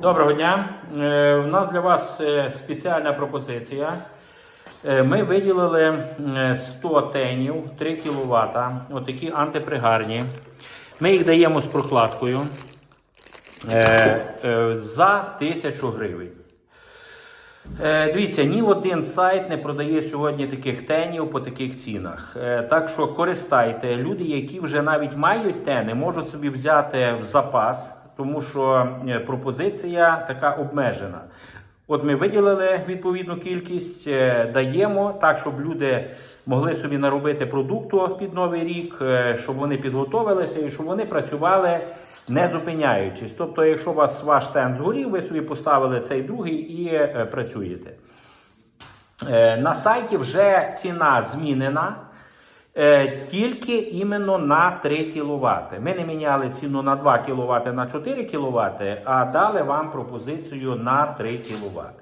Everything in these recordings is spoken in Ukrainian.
Доброго дня. Е, У нас для вас е, спеціальна пропозиція. Е, Ми виділили е, 100 тенів 3 кВт, отакі антипригарні. Ми їх даємо з прокладкою е, е, за 1000 гривень. Е, Дивіться, ні один сайт не продає сьогодні таких тенів по таких цінах. Е, Так що користайте. Люди, які вже навіть мають тени, можуть собі взяти в запас, тому що е, пропозиція така обмежена. От ми виділили відповідну кількість, е, даємо так, щоб люди могли собі наробити продукту під новий рік, е, щоб вони підготовилися і щоб вони працювали не зупиняючись. Тобто, якщо у вас ваш стенд згорів, ви собі поставили цей другий і працюєте. На сайті вже ціна змінена. Е, Тільки іменно на 3 кВт. Ми не міняли ціну на 2 кВт на 4 кВт, а дали вам пропозицію на 3 кВт.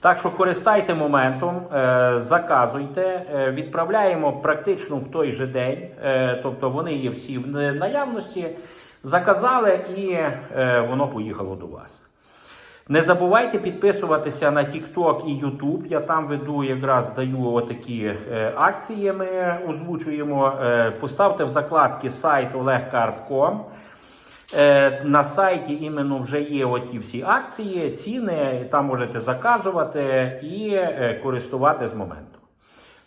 Так що користайте моментом, е, заказуйте, е, відправляємо практично в той же день, тобто вони є всі в наявності. Заказали і воно поїхало до вас. Не забувайте підписуватися на TikTok і YouTube. Я там веду якраз даю отакі е, акції. Ми озвучуємо. Е, поставте в закладки сайт olegkarp.com. Е, на сайті іменно вже є оті всі акції, ціни. Там можете заказувати і користувати з моменту.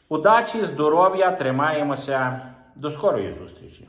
Удачі, здоров'я, тримаємося. До скорої зустрічі!